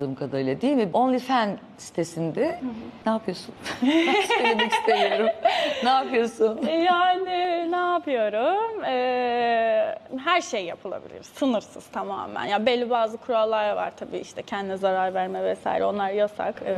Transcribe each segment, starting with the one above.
Anladığım kadarıyla değil mi? OnlyFans sitesinde ne yapıyorsun? Söylemek istemiyorum. ne yapıyorsun? Yani ne yapıyorum? Ee, her şey yapılabilir. Sınırsız tamamen. Ya belli bazı kurallar var tabii işte kendine zarar verme vesaire onlar yasak. Ee,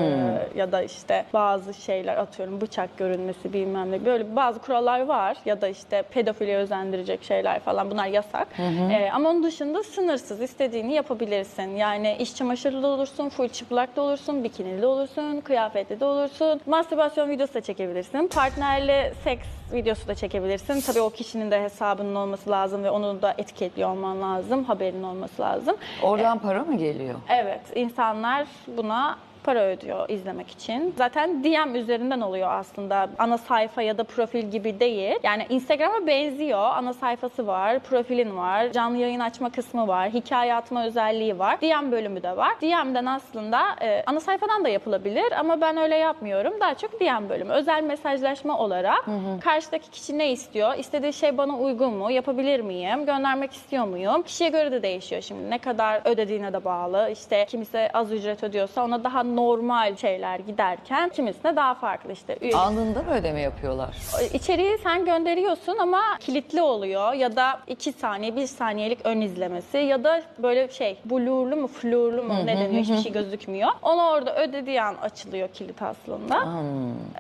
Ya da işte bazı şeyler atıyorum bıçak görünmesi bilmem ne. Böyle bazı kurallar var. Ya da işte pedofiliye özendirecek şeyler falan bunlar yasak. Ee, ama onun dışında sınırsız. istediğini yapabilirsin. Yani iş çamaşırlı da olursun, full çıplak da olursun, bikinili de olursun, kıyafetli de olursun. Mastürbasyon videosu da çekebilirsin. Partnerle seks videosu da çekebilirsin. Tabii o kişinin de hesabının olması lazım ve onu da etiketliyor olman lazım. Haberin olması lazım. Oradan para mı geliyor? Evet, insanlar buna para ödüyor izlemek için. Zaten DM üzerinden oluyor aslında. Ana sayfa ya da profil gibi değil. Yani Instagram'a benziyor. Ana sayfası var, profilin var, canlı yayın açma kısmı var, hikaye atma özelliği var. DM bölümü de var. DM'den aslında e, ana sayfadan da yapılabilir ama ben öyle yapmıyorum. Daha çok DM bölümü. Özel mesajlaşma olarak karşıdaki kişi ne istiyor? İstediği şey bana uygun mu? Yapabilir miyim? Göndermek istiyor muyum? Kişiye göre de değişiyor şimdi. Ne kadar ödediğine de bağlı. İşte kimisi az ücret ödüyorsa ona daha normal şeyler giderken kimisine daha farklı işte. Üye- Anında mı ödeme yapıyorlar? İçeriği sen gönderiyorsun ama kilitli oluyor ya da 2 saniye 1 saniyelik ön izlemesi ya da böyle şey blurlu mu flurlu mu ne deniyor hiçbir şey gözükmüyor. Onu orada ödediği an açılıyor kilit aslında.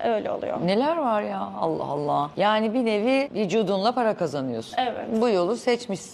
Öyle oluyor. Neler var ya Allah Allah. Yani bir nevi vücudunla para kazanıyorsun. Evet. Bu yolu seçmişsin.